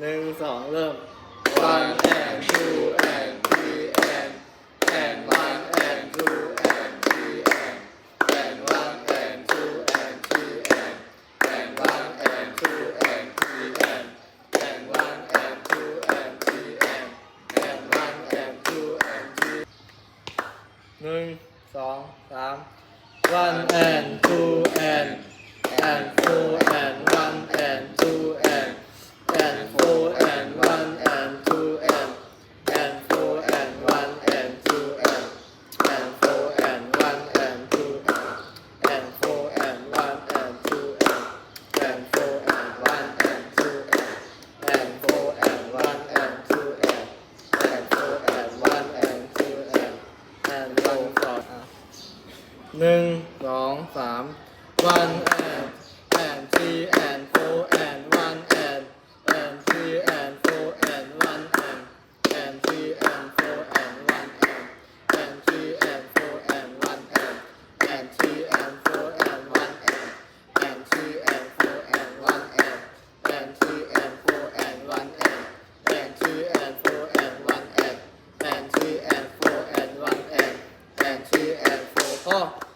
หนึ่งสองเริ่ม one and two and three and and one and two and three and and one and two and three and and one and two and three and and one and two and three and and one and two and three หนึ่งสองสาม one and two and and four and one and two and and four and one and two and and four and one and two and and four and one and two and and four and one and two and and four and one and two and and one and two one and 어.